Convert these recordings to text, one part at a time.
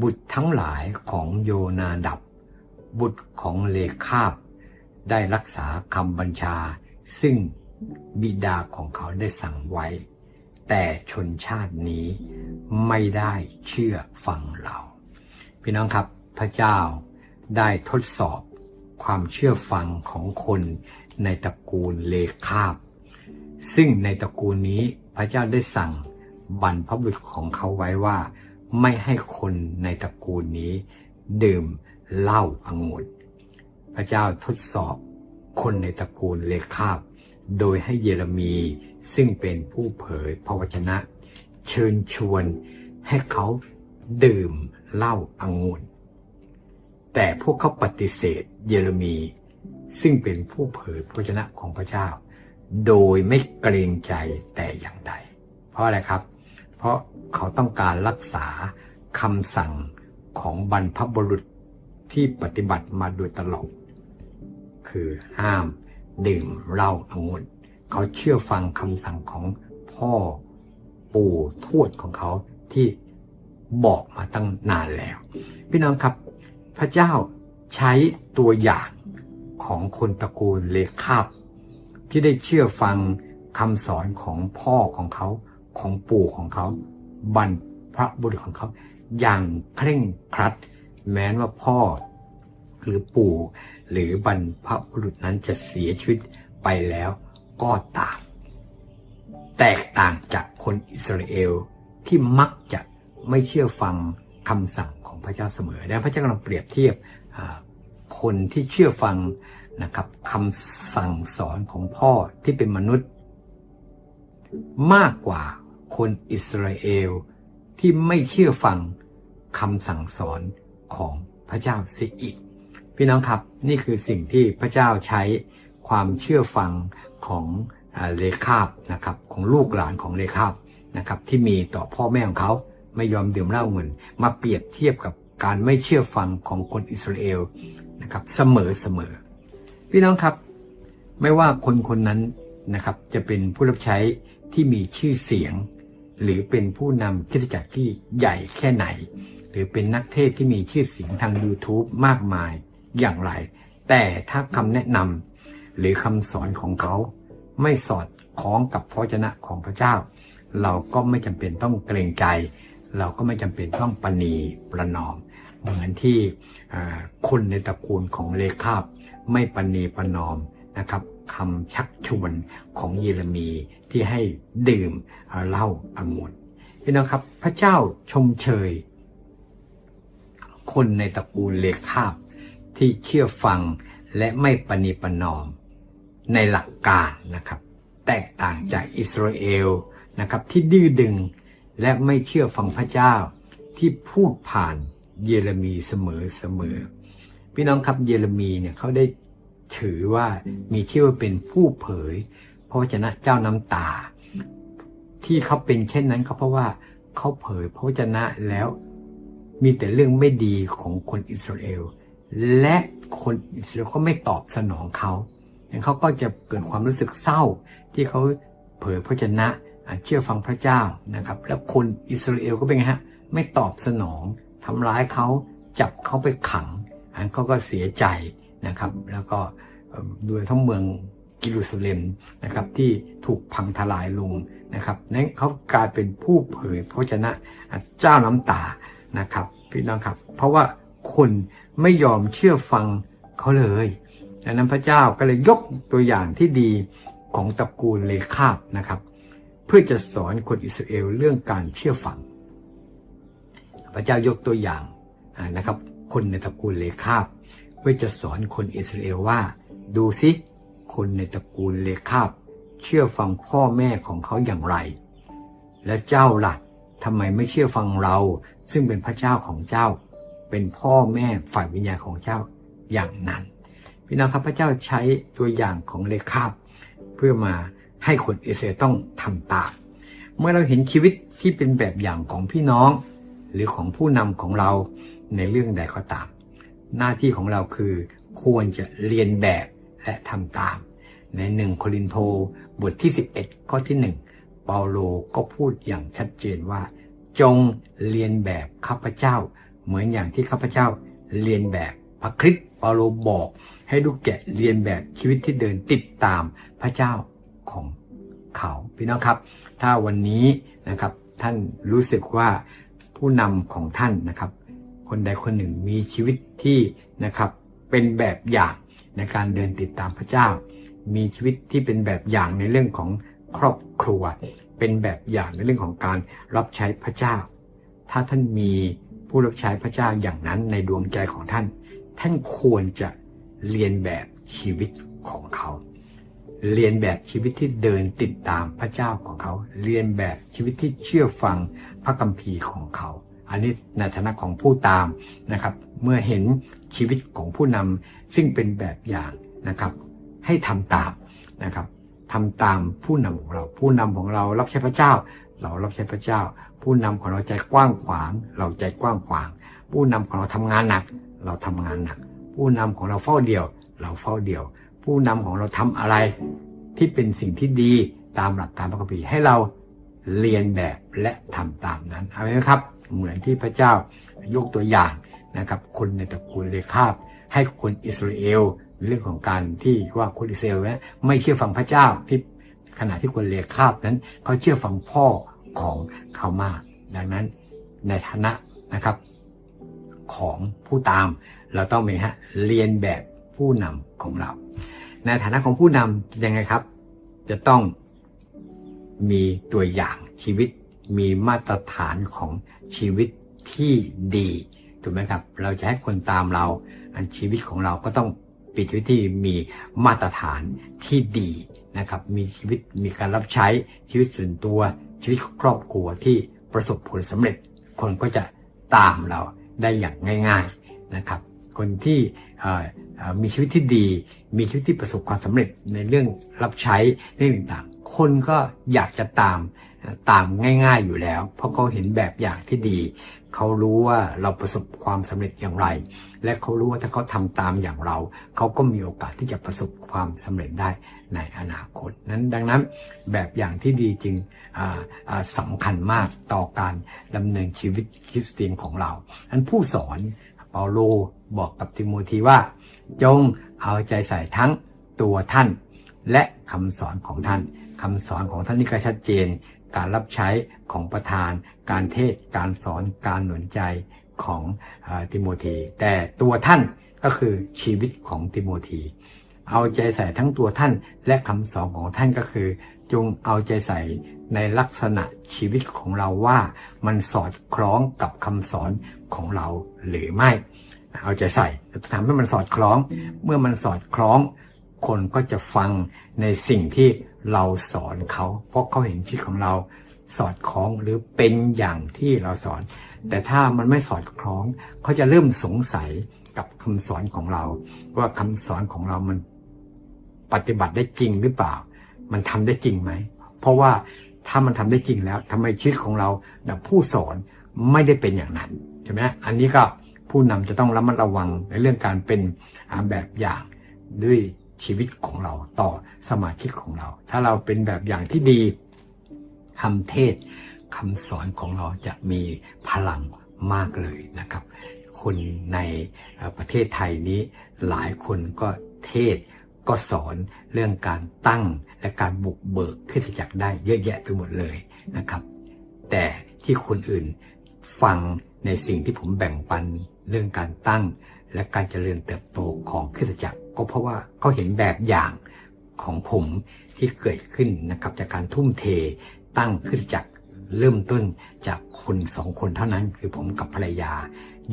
บุตรทั้งหลายของโยนาดับ บุตรของเลคาบ ได้รักษาคำบัญชา ซึ่งบิดาของเขาได้สั่งไว้ แต่ชนชาตินี้ไม่ได้เชื่อฟังเรา พี่น้องครับพระเจ้าได้ทดสอบความเชื่อฟังของคนในตระกูลเลคาบ ซึ่งในตระกูลนี้พระเจ้าได้สั่งบรรพบุรุษของเขาไว้ว่า ไม่ให้คนในตระกูลนี้ ดื่มเหล้าองุ่นพระเจ้าทดสอบคนในตระกูลเลคาบ โดยให้เยเรมีซึ่งเป็นผู้เผยพระวจนะ เชิญชวนให้เขาดื่มเหล้าองุ่นแต่พวกเขาปฏิเสธเยเรมี ซึ่งเป็นผู้เผยพระวจนะของพระเจ้า โดยไม่เกรงใจแต่อย่างใด เพราะอะไรครับ เพราะเขาต้องการรักษาคำสั่งของบรรพบุรุษที่ปฏิบัติมาโดยตลอด คือห้ามดื่มเหล้าองุ่นเขาเชื่อฟังคำสั่งของพ่อปู่ทวดของเขาที่บอกมาตั้งนานแล้ว พี่น้องครับ พระเจ้าใช้ตัวอย่างของคนตระกูลเลคาบที่ได้เชื่อฟังคำสอนของพ่อของเขา ของปู่ของเขาบรรพบุรุษของเขา อย่างเคร่งครัด แม้ว่าพ่อ หรือปู่หรือบรรพบุรุษนั้นจะเสียชีวิตไปแล้วก็ตามแตกต่างจากคนอิสราเอลที่มักจะไม่เชื่อฟังคำสั่งของพระเจ้าเสมอและพระเจ้ากำลังเปรียบเทียบคนที่เชื่อฟังนะครับคำสั่งสอนของพ่อที่เป็นมนุษย์ มากกว่า คนอิสราเอล ที่ไม่เชื่อฟังคำสั่งสอนของพระเจ้าเสียอีก พี่น้องครับนี่คือสิ่งที่พระเจ้าใช้ความเชื่อฟังของเลคาบนะครับของลูกหลานของเลคาบนะครับที่มีต่อพ่อแม่ของเขาไม่ยอมดื่มเหล้าเงิน มาเปรียบเทียบกับการไม่เชื่อฟังของคนอิสราเอลนะครับเสมอเสมอพี่น้องครับ ไม่ว่าคนคนนั้นนะครับจะเป็นผู้รับใช้ที่มีชื่อเสียง หรือเป็นผู้นำคริสตจักรที่ใหญ่แค่ไหน หรือเป็นนักเทศที่มีชื่อเสียงทาง YouTube มากมายอย่างไร แต่ถ้าคำแนะนำหรือคำสอนของเขา ไม่สอดคล้องกับพระเจนะของพระเจ้า เราก็ไม่จำเป็นต้องเกรงใจ เราก็ไม่จำเป็นต้องปณีประนอม เหมือนที่คนในตระกูลของเลคาบไม่ปณีประนอมนะครับ คำชักชวนของเยเรมีที่ให้ดื่มเหล้าองุ่นพี่น้องครับพระเจ้าชมเชย คนในตระกูลเลคาบที่เชื่อฟังและไม่ปณีปนอมในหลักการนะครับ แตกต่างจากอิสราเอลนะครับที่ดื้อดึงและไม่เชื่อฟังพระเจ้าที่พูดผ่านเยเรมีเสมอเสมอพี่น้องครับเยเรมีเนี่ยเขาได้ ถือว่ามีชื่อว่าเป็นผู้เผยพระวจนะเจ้าน้ำตา ที่เขาเป็นเช่นนั้นก็เพราะว่าเขาเผยพระวจนะแล้วมีแต่เรื่องไม่ดีของคนอิสราเอล และคนอิสราเอลก็ไม่ตอบสนองเขาเขาก็จะเกิดความรู้สึกเศร้าที่เขาเผยพระวจนะเชื่อฟังพระเจ้านะครับ แล้วคนอิสราเอลก็เป็นไงฮะไม่ตอบสนองทำร้ายเขาจับเขาไปขังอันเขาก็เสียใจ นะครับ แล้วก็โดยทั้งเมืองกิรุสเลมนะครับที่ถูกพังทลายลงนะครับนั้นเขากลายเป็นผู้เผยพระชนะเจ้าน้ำตานะครับพี่น้องครับ เพราะว่าคนไม่ยอมเชื่อฟังเขาเลยดังนั้นพระเจ้าก็เลยยกตัวอย่างที่ดีของตระกูลเลคาบนะครับ เพื่อจะสอนคนอิสราเอลเรื่องการเชื่อฟัง พระเจ้ายกตัวอย่างนะครับ คนในตระกูลเลคาบ เพื่อจะสอนคนอิสราเอลว่า ดูสิคนในตระกูลเลคาบเชื่อฟังพ่อแม่ของเขาอย่างไร และเจ้าละ่ะทำไมไม่เชื่อฟังเรา ซึ่งเป็นพระเจ้าของเจ้า เป็นพ่อแม่ฝ่ายวิญญาณของเจ้าอย่างนั้น พี่น้องครับพระเจ้าใช้ตัวอย่างของเลคาบเพื่อมาให้คนอิสราเอลต้องทำตามเมื่อเราเห็นชีวิตที่เป็นแบบอย่างของพี่น้อง หรือของผู้นำของเราในเรื่องใดก็ตาม หน้าที่ของเราคือควรจะเรียนแบบและทำตาม ในหนึ่งโครินโตบทที่ 11 ข้อที่ 1 เปาโลก็พูดอย่างชัดเจนว่า จงเรียนแบบข้าพเจ้า เหมือนอย่างที่ข้าพเจ้าเรียนแบบพระคริสต์เปาโลบอก ให้ลูกแกะเรียนแบบชีวิตที่เดินติดตามพระเจ้าของเขาพี่น้องครับ ถ้าวันนี้นะครับท่านรู้สึกว่าผู้นำของท่านนะครับ คนใดคนหนึ่งมีชีวิตที่นะครับเป็นแบบอย่างในการเดินติดตามพระเจ้า มีชีวิตที่เป็นแบบอย่างในเรื่องของครอบครัว เป็นแบบอย่างในเรื่องของการรับใช้พระเจ้า ถ้าท่านมีผู้รับใช้พระเจ้าอย่างนั้นในดวงใจของท่าน ท่านควรจะเรียนแบบชีวิตของเขา เรียนแบบชีวิตที่เดินติดตามพระเจ้าของเขา เรียนแบบชีวิตที่เชื่อฟังพระคัมภีร์ของเขา อันนี้ในฐานะของผู้ตามนะครับเมื่อเห็นชีวิตของผู้นำซึ่งเป็นแบบอย่างนะครับให้ทำตามนะครับทำตามผู้นำของเรา ผู้นำของเรารับใช้พระเจ้า เรารับใช้พระเจ้า ผู้นำของเราใจกว้างขวาง เราใจกว้างขวาง ผู้นำของเราทำงานหนัก เราทำงานหนัก ผู้นำของเราเฝ้าเดียว เราเฝ้าเดียว ผู้นำของเราทำอะไรที่เป็นสิ่งที่ดีตามหลักการพระคัมภีร์ให้เรา เรียนแบบและทำตามนั้นเอาไหมครับ เหมือนที่พระเจ้ายกตัวอย่างนะครับ คนในตระกูลเลคาบ ให้คนอิสราเอลเรื่องของการที่ว่าคนอิสราเอลเนี่ยไม่เชื่อฟังพระเจ้าที่ขณะที่คนเลคาบนั้นเขาเชื่อฟังพ่อของเขามาก ดังนั้นในฐานะนะครับของผู้ตามเราต้องมีฮะเรียนแบบผู้นำของเรา ในฐานะของผู้นำยังไงครับ จะต้อง มีตัวอย่างชีวิต มีมาตรฐานของชีวิตที่ดีถูกไหมครับ เราจะให้คนตามเรา อันชีวิตของเราก็ต้องป็นชีวิตที่มีมาตรฐานที่ดีนะครับ มีชีวิตมีการรับใช้ชีวิตส่วนตัวชีวิตครอบครัวที่ประสบผลสำเร็จ คนก็จะตามเราได้อย่างง่ายๆนะครับ คนที่มีชีวิตที่ดี มีชีวิตที่ประสบความสำเร็จในเรื่องรับใช้เรื่องต่าง คนก็อยากจะตามตามง่าย ๆอยู่แล้ว เพราะเขาเห็นแบบอย่างที่ดี เขารู้ว่าเราประสบความสำเร็จอย่างไร และเขารู้ว่าถ้าเขาทำตามอย่างเรา เขาก็มีโอกาสที่จะประสบความสำเร็จได้ในอนาคตนั้นดังนั้นแบบอย่างที่ดีจึงอ่าอ่าสำคัญมากต่อการดำเนินชีวิตคริสเตียนของเราอันผู้สอนเปาโลบอกกับติโมธีว่า จงเอาใจใส่ทั้งตัวท่านและคำสอนของท่าน คำสอนของท่านนี่ก็ชัดเจน การรับใช้ของประธาน การเทศ การสอน การหนุนใจของอติโมธี แต่ตัวท่านก็คือชีวิตของติโมธี เอาใจใส่ทั้งตัวท่านและคำสอนของท่านก็คือ จงเอาใจใส่ในลักษณะชีวิตของเราว่ามันสอดคล้องกับคำสอนของเราหรือไม่ เอาใจใส่ทำให้มันสอดคล้อง เมื่อมันสอดคล้อง คนก็จะฟังในสิ่งที่ เราสอนเขา เพราะเขาเห็นชีวิตของเราสอดคล้องหรือเป็นอย่างที่เราสอน แต่ถ้ามันไม่สอดคล้องเขาจะเริ่มสงสัยกับคำสอนของเรา ว่าคำสอนของเรามันปฏิบัติได้จริงหรือเปล่า มันทำได้จริงไหม เพราะว่าถ้ามันทำได้จริงแล้วทำไมชีวิตของเราผู้สอนไม่ได้เป็นอย่างนั้นใช่ไหมอันนี้ก็ผู้นำจะต้องระมัดระวังในเรื่องการเป็นแบบอย่างด้วย ชีวิตของเราต่อสมาชิกของเรา ถ้าเราเป็นแบบอย่างที่ดีคำเทศคำสอนของเราจะมีพลังมากเลยนะครับ คนในประเทศไทยนี้หลายคนก็เทศก็สอนเรื่องการตั้งและการบุกเบิกคริสตจักรได้เยอะแยะไปหมดเลยนะครับ แต่ที่คนอื่นฟังในสิ่งที่ผมแบ่งปันเรื่องการตั้งและการเจริญเติบโตของคริสตจักร ก็เพราะว่าเขาเห็นแบบอย่างของผมที่เกิดขึ้นนะครับจากการทุ่มเทตั้งคริสตจักเริ่มต้นจากคนสองคนเท่านั้นคือผมกับภรรยา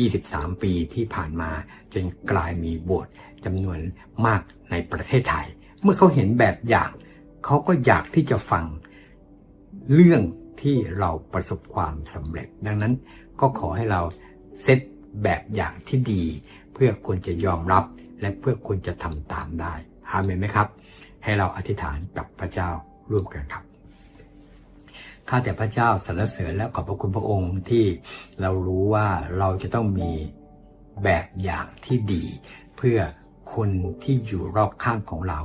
23 ปีที่ผ่านมาจนกลายมีโบสถ์จำนวนมากในประเทศไทย เมื่อเขาเห็นแบบอย่าง เขาก็อยากที่จะฟังเรื่องที่เราประสบความสำเร็จ ดังนั้นก็ขอให้เราเซตแบบอย่างที่ดี เพื่อคนจะยอมรับ และเพื่อคนจะทำตามได้อาเมนไหมครับ ให้เราอธิษฐานกับพระเจ้าร่วมกันครับข้าแต่พระเจ้าสรรเสริญและขอบพระคุณพระองค์ที่เรารู้ว่าเราจะต้องมีแบบอย่างที่ดี เพื่อคนที่อยู่รอบข้างของเรา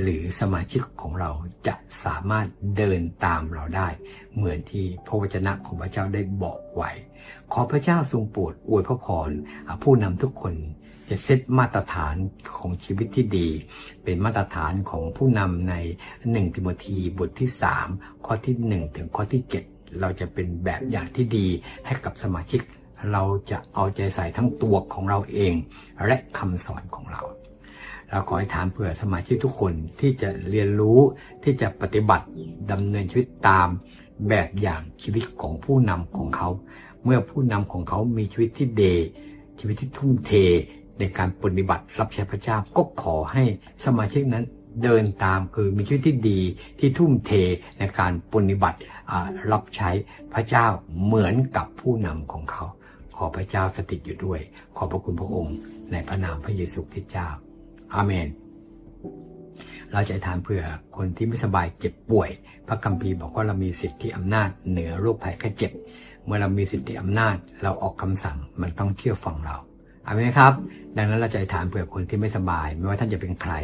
หรือสมาชิกของเราจะสามารถเดินตามเราได้ เหมือนที่พระวจนะของพระเจ้าได้บอกไว้ ขอพระเจ้าทรงโปรดอวยพระพรผู้นำทุกคน จะเซตมาตรฐานของชีวิตที่ดี เป็นมาตรฐานของผู้นำใน1ทิโมธีบทที่ 3 ข้อที่ 1 ถึงข้อที่ 7 เราจะเป็นแบบอย่างที่ดีให้กับสมาชิก เราจะเอาใจใส่ทั้งตัวของเราเอง และคำสอนของเราเราขอให้ถามเผื่อสมาชิกทุกคนที่จะเรียนรู้ที่จะปฏิบัติดำเนินชีวิตตามแบบอย่างชีวิตของผู้นำของเขา เมื่อผู้นำของเขามีชีวิตที่เดชีวิตที่ทุ่มเท ในการปฏิบัติรับใช้พระเจ้าก็ขอให้สมาชิกนั้นเดินตามคือมีชีวิตที่ดีที่ทุ่มเทในการปฏิบัติรับใช้พระเจ้าเหมือนกับผู้นำของเขา ขอพระเจ้าสถิตอยู่ด้วย ขอบพระคุณพระองค์ ในพระนามพระเยซูคริสต์เจ้า อาเมน เราจะทานเพื่อคนที่ไม่สบายเจ็บป่วย พระคัมภีร์บอกว่าเรามีสิทธิอำนาจเหนือโรคภัยแค่เจ็บ เมื่อเรามีสิทธิอำนาจเราออกคำสั่งมันต้องเชื่อฟังเรา เอาเมครับ ดังนั้นเราจะถามเผื่อคนที่ไม่สบาย ไม่ว่าท่านจะเป็นใคร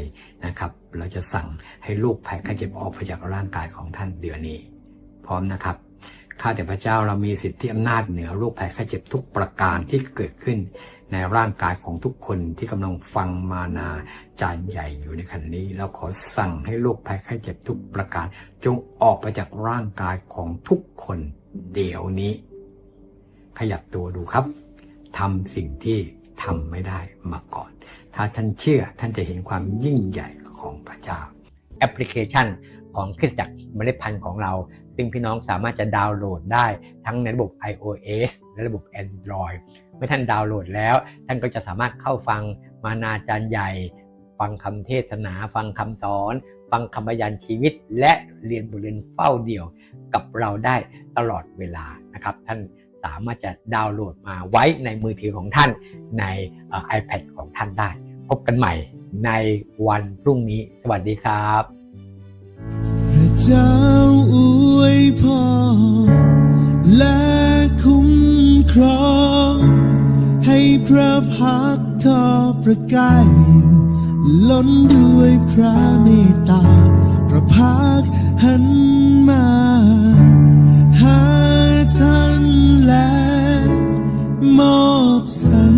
นะครับ เราจะสั่งให้โรคภัยแค่เจ็บออกไปจากร่างกายของท่านเดี๋ยวนี้ พร้อมนะครับข้าแต่พระเจ้าเรามีสิทธิอำนาจเหนือโรคภัยไข้เจ็บทุกประการที่เกิดขึ้น ในร่างกายของทุกคนที่กำลังฟังมานาจารย์ใหญ่อยู่ในขณะนี้ เราขอสั่งให้โรคภัยไข้เจ็บทุกประการ จงออกไปจากร่างกายของทุกคนเดี๋ยวนี้ ขยับตัวดูครับทำสิ่งที่ ทำไม่ได้มาก่อน ถ้าท่านเชื่อท่านจะเห็นความยิ่งใหญ่ของพระเจ้า แอปพลิเคชันของคริสตจักรเมล็ดพันธุ์ของเรา ซึ่งพี่น้องสามารถจะดาวน์โหลดได้ทั้งในระบบ iOS และระบบ Android เมื่อท่านดาวน์โหลดแล้ว ท่านก็จะสามารถเข้าฟังมานาจารย์ใหญ่ ฟังคำเทศนา ฟังคำสอน ฟังคำบรรยายชีวิต และเรียนบทเรียนเฝ้าเดี่ยวกับเราได้ตลอดเวลานะครับท่าน สามารถจะดาวน์โหลดมาไว้ในมือถือของท่านใน iPad ของท่านได้ พบกันใหม่ในวันพรุ่งนี้ สวัสดีครับพระเจ้าอวยพรและคุ้มครองให้พระพักทอประกายล้นด้วยพระเมตตา พระพักหันมา more sun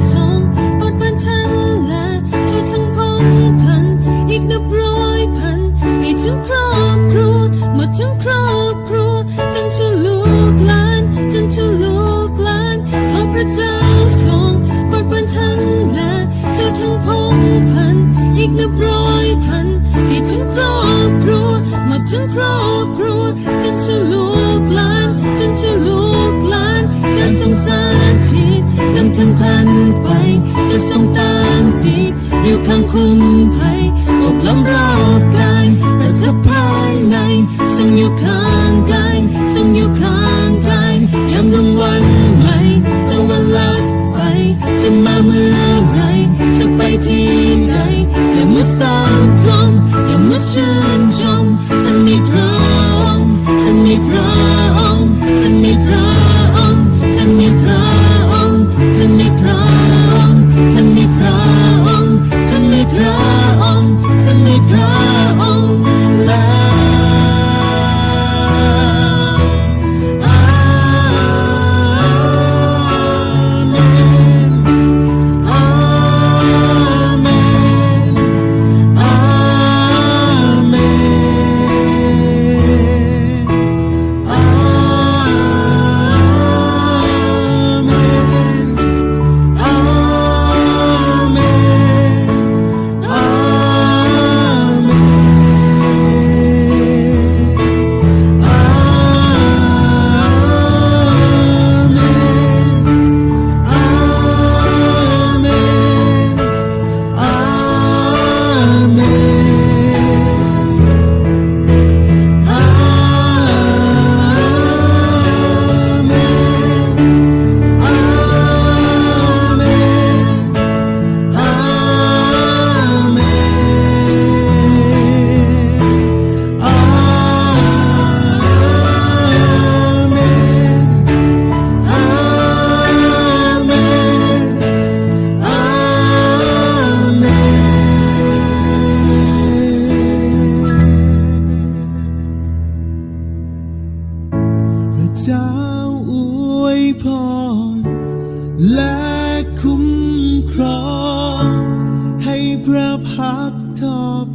ให้ทั้งครอบครัวหมดทั้งครอบครัวจนชั่วลูกหลานจนชั่วลูกหลานข้าพระเจ้าทรงโปรดบันทันและทั่วทั้งพงพันอีกนับร้อยพันให้ทั้งครอบครัวหมดทั้งครอบครัวจนชั่วลูกหลานจนชั่วลูกหลานการสงสารทิศนำทางท่านไปจะทรงตามติดอยู่ข้างคุ้ม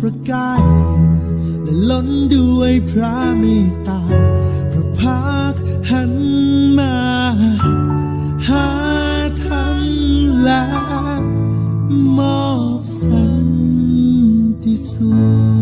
ระกายและล้นด้วยพระเมตตา พระพักหันมา หาท่านและมอบสันติสุข